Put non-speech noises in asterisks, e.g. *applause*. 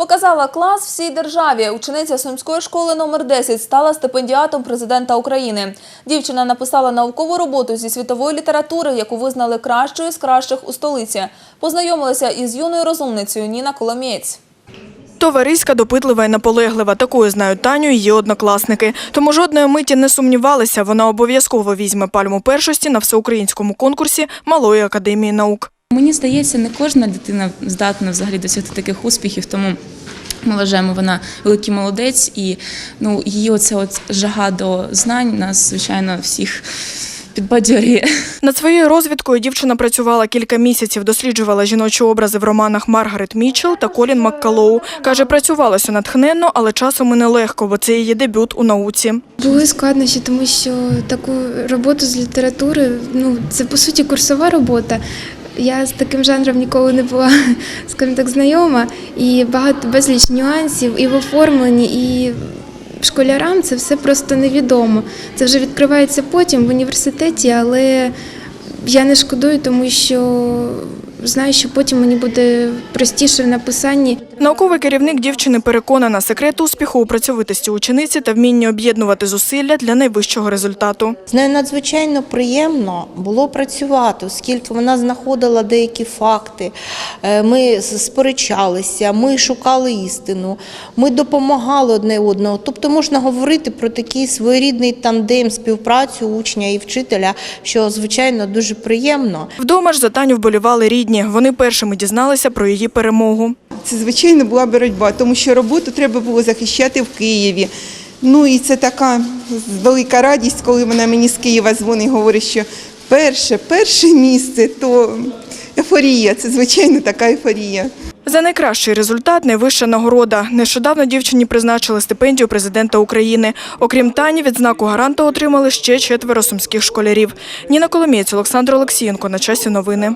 Показала клас всій державі. Учениця Сумської школи номер 10 стала стипендіатом президента України. Дівчина написала наукову роботу зі світової літератури, яку визнали кращою з кращих у столиці. Познайомилася із юною розумницею Ніна Коломієць. Товариська, допитлива і наполеглива. Такою знають Таню її однокласники. Тому жодної миті не сумнівалися, вона обов'язково візьме пальму першості на всеукраїнському конкурсі Малої академії наук. Мені здається, не кожна дитина здатна взагалі досягти таких успіхів, тому ми вважаємо, вона великий молодець, і ну, її оця от жага до знань нас, звичайно, всіх підбадьорює. Над своєю розвідкою дівчина працювала кілька місяців, досліджувала жіночі образи в романах Маргарет Мітчелл та Колін Маккалоу. Каже, працювалося натхненно, але часом і нелегко, бо це її дебют у науці. Були складнощі, тому що таку роботу з літератури, ну це по суті курсова робота. Я з таким жанром ніколи не була, *laughs* скажімо так, знайома, і багато безліч нюансів і в оформленні, і школярам це все просто невідомо. Це вже відкривається потім в університеті, але я не шкодую, тому що знаю, що потім мені буде простіше в написанні. Науковий керівник дівчини переконана, секрет успіху у працьовитості учениці та вмінні об'єднувати зусилля для найвищого результату. З нею надзвичайно приємно було працювати, оскільки вона знаходила деякі факти. Е, Ми сперечалися, ми шукали істину, ми допомагали одне одного. Тобто можна говорити про такий своєрідний тандем співпрацю учня і вчителя, що звичайно дуже приємно. Вдома ж за Таню вболівали рідні. Вони першими дізналися про її перемогу. Це звичайно була боротьба, тому що роботу треба було захищати в Києві. Ну і це така велика радість, коли вона мені з Києва дзвонить і говорить, що перше, перше місце то ейфорія. Це звичайно така ейфорія. За найкращий результат найвища нагорода. Нещодавно дівчині призначили стипендію президента України. Окрім Тані, відзнаку гаранта отримали ще четверо сумських школярів. Ніна Коломієць, Олександр Олексієнко. На часі новини.